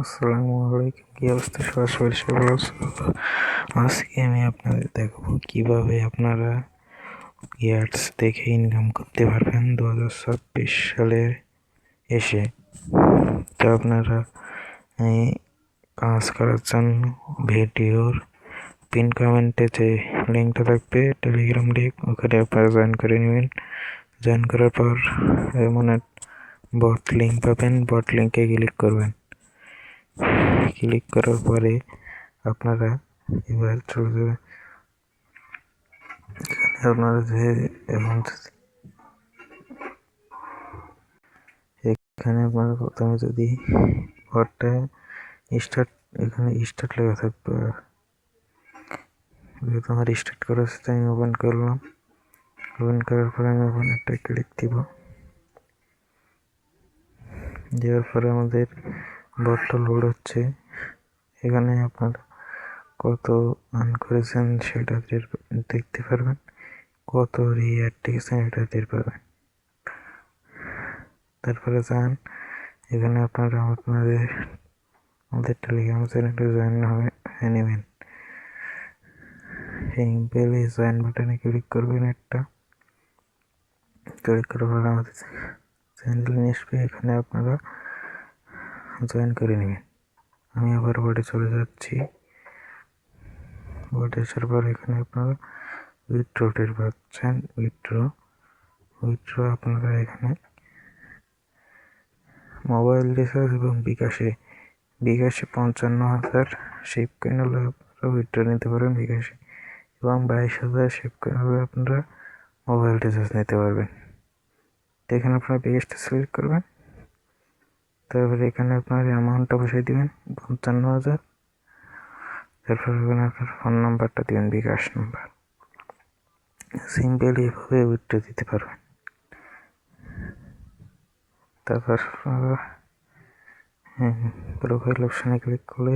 আসসালামু আলাইকুম, কি অবস্থা? সবার শরীর ভালো আজকে আমি আপনাদের দেখাবো কীভাবে আপনারা ইয়ার্স দেখে ইনকাম করতে পারবেন দু হাজার ছাব্বিশ সালে এসে। তো আপনারা কাজ করার জন্য ভিডিওর পিন কমেন্টে যে লিঙ্কটা থাকবে, টেলিগ্রাম লিঙ্ক, ওখানে আপনারা জয়েন করে নেবেন। জয়েন করার পর এমন বট লিঙ্ক পাবেন বট লিঙ্কে ক্লিক করবেন। ক্লিক করার পরে আপনারা এবার চলে যাবেন এখানে আপনারা যে অ্যামাউন্ট এখানে আপনারা প্রথমে যদি ঘরটা স্টার্ট এখানে স্টার্ট লেখা থাকবে। যেহেতু আমার স্টার্ট করা আছে আমি ওপেন করলাম। ওপেন করার পরে আমি ওখানে একটা ক্লিক দিব। দেওয়ার পরে আমাদের বটটা লোড হচ্ছে এখানে আপনারা কত আর্ন করেছেন সেটা দেখতে পারবেন। কত রিয়ার টিকেছেন এটা দেখতে পারবেন তারপরে যান। এখানে আপনারা আপনাদের, আমাদের টেলিগ্রাম চ্যানেলে জয়েন হয়ে নেবেন। এই বেলে জয়েন বাটনে ক্লিক করবেন একটা। ক্লিক করার পর আমাদের চ্যানেল নিয়ে আসবে। এখানে আপনারা জয়েন করে নেবেন আমি আবার বোর্ডে চলে যাচ্ছি। বোর্ডে আসার পর এখানে আপনারা উইথড্র টের পাচ্ছেন। উইথড্র উইথড্র আপনারা এখানে মোবাইল রিচার্জ এবং বিকাশে বিকাশে পঞ্চান্ন হাজার শেপ কয়েন হলে আপনারা উইথড্র নিতে পারেন বিকাশে এবং বাইশ হাজার শেপ কয়েন হলে আপনারা মোবাইল রিচার্জ নিতে পারবেন। এখানে আপনারা বিকাশটা সিলেক্ট করবেন। তারপরে এখানে আপনার অ্যামাউন্টটা বসিয়ে দেবেন, পঞ্চান্ন হাজার। তারপর এখানে আপনার ফোন নাম্বারটা দিবেন, বিকাশ নাম্বার সিম্পলি এভাবে উইথড্র দিতে পারবেন। তারপর প্রোফাইল অপশানে ক্লিক করলে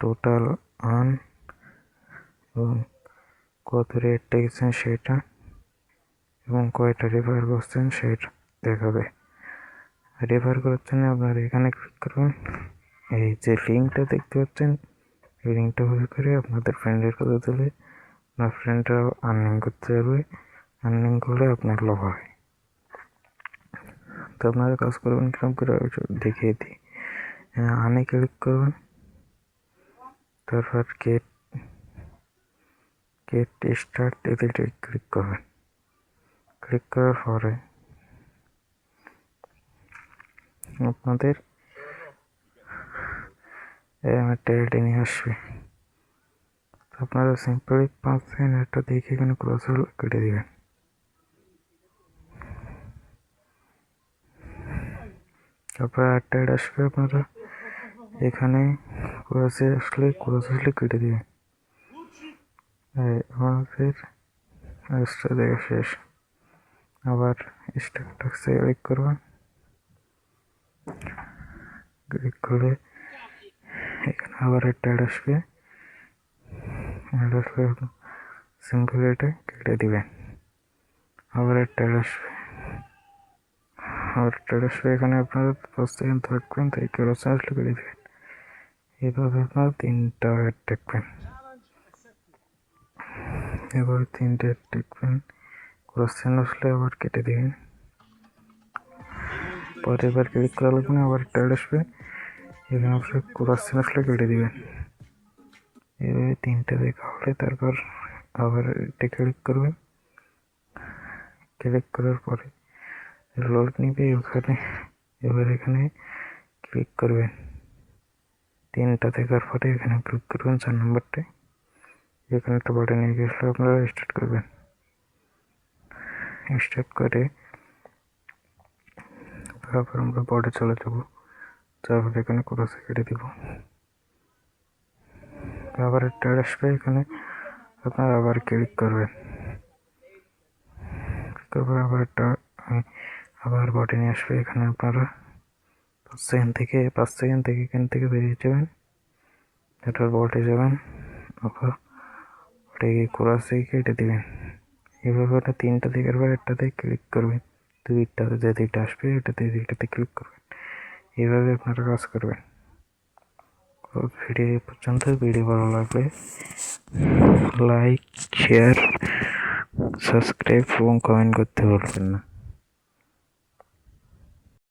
টোটাল আন এবং কত রেটটা গেছেন সেটা এবং কয়টা রেফার করছেন সেটা দেখাবে। রেফার করার জন্য আপনারা এখানে ক্লিক করবেন এই যে লিঙ্কটা দেখতে পাচ্ছেন, এই লিঙ্কটা হয়ে করে আপনাদের ফ্রেন্ডের কথা তুলে আপনার ফ্রেন্ডরাও আর্নিং করতে পারবে। আর্নিং করলে আপনার লাভ হবে তো আপনারা কাজ করবেন কীরকম করে দেখিয়ে দিই। আনে ক্লিক করবেন তারপর গেট গেট স্টার্ট এতে ক্লিক করবেন। ক্লিক করার পরে আপনাদের। আমার টেলটি নিয়ে আসবে আপনারা সিম্পলি পাঁচ সেকেন্ড একটা দেখে এখানে ক্রস কেটে দেবেন। তারপরে আটটা অ্যাড আসবে আপনারা। এখানে ক্রসে আসলে ক্রস আসলে কেটে দিবেন। আমাদের এক্সট্রা দেখা শেষ। আবার স্টাকটাক্সে ক্লিক করবেন। ক্লিক করলে এখানে আবার একটা অ্যাড আসবে অ্যাড আসলে সিম্পল এটা কেটে দিবেন আবার একটা অ্যাড আসবে আবার অ্যাড আসবে এখানে আপনারা পাঁচ সেকেন্ড থাকবেন তাই কেরোসিন আসলে কেটে দেবেন এভাবে আপনারা তিনটা অ্যাড দেখবেন এবার তিনটে দেখবেন ক্রসেন আসলে আবার কেটে দিবেন পরে এবার ক্লিক করা লাগবে না, আবার একটা আসবে। এখানে অবশ্যই ক্রসেন আসলে কেটে দিবেন এভাবে তিনটে দেখা হলে তারপর আবার এটা ক্লিক করবেন ক্লিক করার পরে লোড নিবে, ওখানে এবার এখানে ক্লিক করবেন তিনটা দেখার পরে এখানে ক্লিক করবেন চার নম্বরটায় এখানে একটা বাটন নিয়ে গেলে আপনারা স্টার্ট করবেন। স্টার্ট করে তারপর আমরা বোর্ডে চলে যাব। তারপর এখানে ক্রসে কেটে দিব। আবার একটা আসবে এখানে। আপনারা আবার ক্লিক করবেন। তারপর আবার একটা আবার বটে নিয়ে আসবে এখানে আপনারা। পাঁচ সেকেন্ড থেকে, পাঁচ সেকেন্ড থেকে এখান থেকে বেরিয়ে যাবেন। এটার বটে যাবেন। আবার ওটাকে ক্রসে কেটে দেবেন। এভাবে ওটা তিনটা দেখার পর একটাতে ক্লিক করবেন। দুইটাতে যে দুইটা আসবে, এটাতে দুইটাতে ক্লিক করবেন। এইভাবে আপনারা কাজ করবেন। ভিডিও পর্যন্ত ভিডিও ভালো লাগলে লাইক শেয়ার সাবস্ক্রাইব এবং কমেন্ট করতে ভুলবেন না।